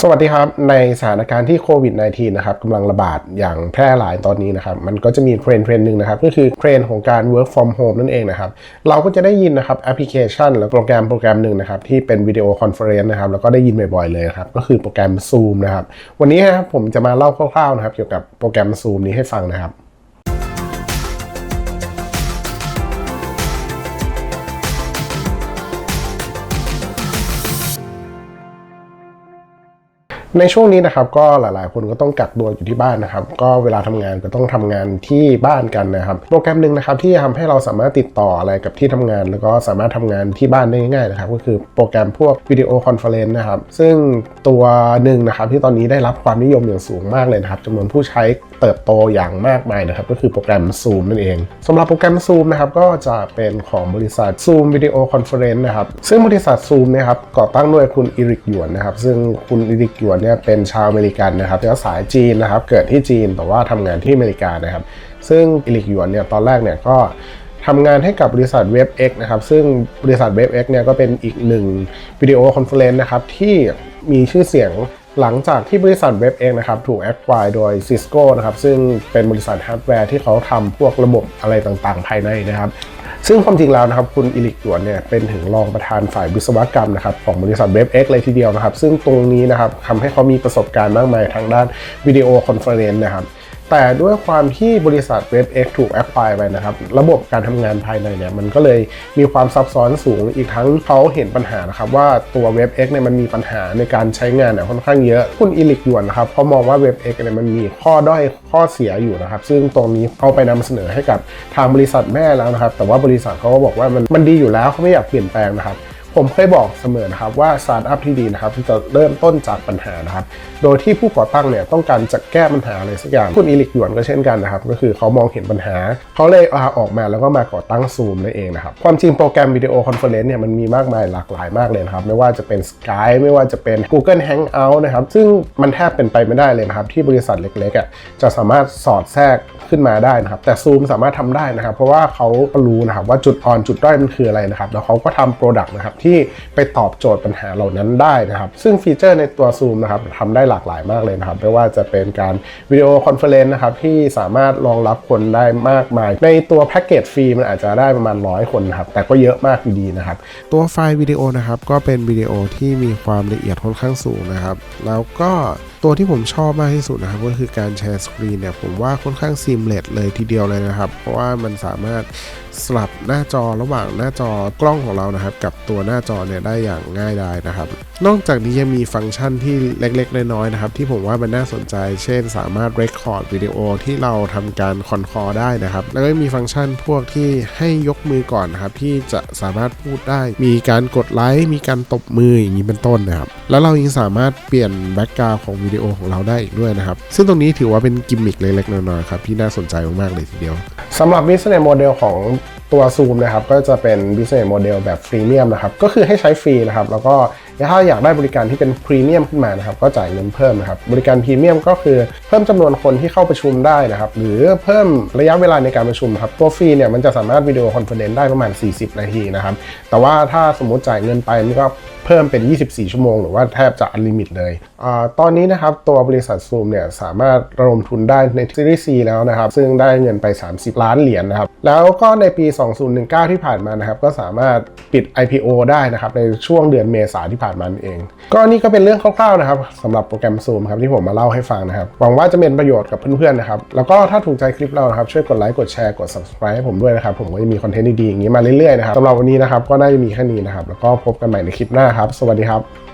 สวัสดีครับ ในสถานการณ์ที่โควิด -19 นะครับกำลังระบาดอย่างแพร่หลายตอนนี้นะครับ มันก็จะมีเทรนเทรนหนึ่งนะครับก็คือเทรนของการ work from home นั่นเองนะครับ เราก็จะได้ยินนะครับแอปพลิเคชัน หรือโปรแกรมโปรแกรมหนึ่งนะครับ ที่เป็นวิดีโอคอนเฟอเรนซ์นะครับแล้วก็ได้ยินบ่อยๆเลยนะครับ ก็คือโปรแกรม Zoom นะครับ วันนี้ครับผมจะมาเล่าคร่าวๆนะครับเกี่ยวกับโปรแกรม Zoom นี้ให้ฟังนะครับ ในช่วงนี้นะครับก็หลาย ๆ คนก็ต้องกักตัวอยู่ที่บ้านนะครับ ก็เวลาทำงานก็ต้องทำงานที่บ้านกันนะครับ โปรแกรมหนึ่งนะครับที่จะทำให้เราสามารถติดต่ออะไรกับที่ทำงาน แล้วก็สามารถทำงานที่บ้านได้ง่ายๆนะครับ ก็คือโปรแกรมพวกวิดีโอคอนเฟอเรนซ์นะครับ ซึ่งตัวหนึ่งนะครับที่ตอนนี้ได้รับความนิยมอย่างสูงมากเลยนะครับจำนวนผู้ใช้ เติบโตอย่างมากมายนะครับ ก็คือโปรแกรม Zoom นั่นเองสำหรับโปรแกรม Zoom นะครับก็จะเป็นของบริษัท Zoom Video Conference นะครับ ซึ่งบริษัท Zoom นะครับก่อตั้งโดยคุณอิริกหยวนนะครับ ซึ่งคุณอิริกหยวนเนี่ยเป็นชาวอเมริกันนะครับเชื้อสายจีนนะครับ เกิดที่จีนแต่ว่าทำงานที่อเมริกานะครับ ซึ่งอิริกหยวนเนี่ยตอนแรกเนี่ยก็ทำงานให้กับบริษัท WebX นะครับ ซึ่งบริษัท WebX เนี่ยก็เป็นอีกหนึ่งวิดีโอคอนเฟอเรนซ์นะครับที่มีชื่อเสียง หลังจากที่บริษัทเว็บเองนะครับถูกแอดควายโดย Cisco นะครับซึ่งเป็นบริษัทฮาร์ดแวร์ที่เขาทำพวกระบบอะไรต่างๆ ภายในนะครับซึ่งความจริงแล้วนะครับคุณอิลิกหยวนเนี่ยเป็นถึงรองประธานฝ่ายวิศวกรรมนะครับของบริษัทเว็บเอ็กเลยทีเดียวนะครับ ซึ่งตรงนี้นะครับทำให้เขามีประสบการณ์มากมายทางด้านวิดีโอคอนเฟอเรนซ์นะครับ แต่ด้วยความที่บริษัท WebX ถูกแอ q ควายไปนะครับ ระบบการทำงานภายในเนี่ย มันก็เลยมีความซับซ้อนสูงอีกทั้งเขาเห็นปัญหานะครับว่าตัว WebX เนี่ยมันมีปัญหาในการใช้งานเนี่ยค่อนข้างเยอะ คุณอิลิกยวนนะครับเขามองว่า WebX เนี่ยมันมีข้อด้อยข้อเสียอยู่นะครับ ซึ่งตรงนี้เอาไปนำเสนอให้กับทางบริษัทแม่แล้วนะครับ แต่ว่าบริษัทเขาก็บอกว่ามันมันดีอยู่แล้วเขาไม่อยากเปลี่ยนแปลงนะครับ ผมเคยบอกเสมอนะครับว่าสตาร์ทอัพที่ดีนะครับจะเริ่มต้นจากปัญหานะครับ โดยที่ผู้ก่อตั้งเนี่ยต้องการจะแก้ปัญหาอะไรสักอย่างคุณอีลิกหยวนก็เช่นกันนะครับ ก็คือเขามองเห็นปัญหา เขาเลยลาออกมาแล้วก็มาก่อตั้งซูมนั่นเองนะครับ ความจริงโปรแกรมวิดีโอคอนเฟอเรนซ์เนี่ยมันมีมากมายหลากหลายมากเลยนะครับ ไม่ว่าจะเป็น Skype ไม่ว่าจะเป็น Google Hangout นะครับ ซึ่งมันแทบเป็นไปไม่ได้เลยนะครับ ที่บริษัทเล็กๆอะจะสามารถสอดแทรกขึ้นมาได้นะครับ แต่ Zoom สามารถทำได้นะครับ เพราะว่าเขารู้นะครับว่าจุดอ่อนจุดด้อยมันคืออะไรนะครับ แล้วเขาก็ทำโปรดักต์นะครับทไปตอบโจทย์ปัญหาเหล่านั้นได้นะครับ ซึ่งฟีเจอร์ในตัว Zoom นะครับทำได้หลากหลายมากเลยนะครับ ไม่ว่าจะเป็นการวิดีโอคอนเฟอเรนซ์นะครับที่สามารถรองรับคนได้มากมาย ในตัวแพ็กเกจฟรีมันอาจจะได้ประมาณร้อยคนนะครับแต่ก็เยอะมากอยู่ดีนะครับ ตัวไฟล์วิดีโอนะครับก็เป็นวิดีโอที่มีความละเอียดค่อนข้างสูงนะครับ แล้วก็ตัวที่ผมชอบมากที่สุดนะครับก็คือการแชร์สกรีนเนี่ยผมว่าค่อนข้างซีมเลสเลยทีเดียวเลยนะครับ เพราะว่ามันสามารถสลับหน้าจอระหว่างหน้าจอกล้องของเรานะครับ กับตัวหน้าจอเนี่ยได้อย่างง่ายดายนะครับ นอกจากนี้ยังมีฟังก์ชันที่เล็กๆ น้อยๆนะครับที่ผมว่ามันน่าสนใจ เช่น สามารถเรคคอร์ดวิดีโอที่เราทำการคอนคอร์ได้นะครับ แล้วก็มีฟังก์ชันพวกที่ให้ยกมือก่อนนะครับที่จะสามารถพูดได้ มีการกดไลค์มีการตบมืออย่างนี้เป็นต้นนะครับ แล้วเรายังสามารถเปลี่ยนแบ็กกราวของวิดีโอของเราได้อีกด้วยนะครับ ซึ่งตรงนี้ถือว่าเป็นกิมมิคเล็กๆน้อยๆครับที่น่าสนใจมากๆเลยทีเดียวสำหรับ business model ของ ตัว Zoom นะครับก็จะเป็น business model แบบพรีเมียมนะครับก็คือให้ใช้ฟรีนะครับแล้วก็ถ้าอยากได้บริการที่เป็นพรีเมียมขึ้นมานะครับก็จ่ายเงินเพิ่มนะครับบริการพรีเมียมก็คือเพิ่มจำนวนคนที่เข้าประชุมได้นะครับหรือเพิ่มระยะเวลาในการประชุมครับตัวฟรีเนี่ยมันจะสามารถวิดีโอคอนเฟอเรนซ์ได้ประมาณ 40 นาทีนะครับแต่ว่าถ้าสมมติจ่ายเงินไปมันก็ เพิ่มเป็น 24 ชั่วโมง หรือว่าแทบจะอันลิมิตเลยอตอนนี้นะครับตัวบริษัท Zoom เนี่ยสามารถระดมทุนได้ในซีรีส์ C แล้วนะครับ ซึ่งได้เงินไป 30 ล้านเหรียญนะครับ แล้วก็ในปี 2019 ที่ผ่านมานะครับก็สามารถปิด IPO ได้นะครับในช่วงเดือนเมษาที่ผ่านมานเอง ก็นี่ก็เป็นเรื่องคร่าวๆนะครับสำหรับโปรแกรม Zoom ครับที่ผมมาเล่าให้ฟังนะครับหวังว่าจะเป็นประโยชน์กับเพื่อนๆนะครับแล้วก็ถ้าถูกใจคลิปเรานะครับช่วยกดไลค์กดแชร์กด subscribe ให้ผมด้วยนะครับผมก็จะมีคอนเทนต์ดีๆอย่างนี้มาเรื่อยๆนะครับสำหรับวันนี้นะครับก็น่าจะมีแค่นี้นะครับแล้วก็พบกันใหม่ในคลิปหน้าครับ สวัสดีครับ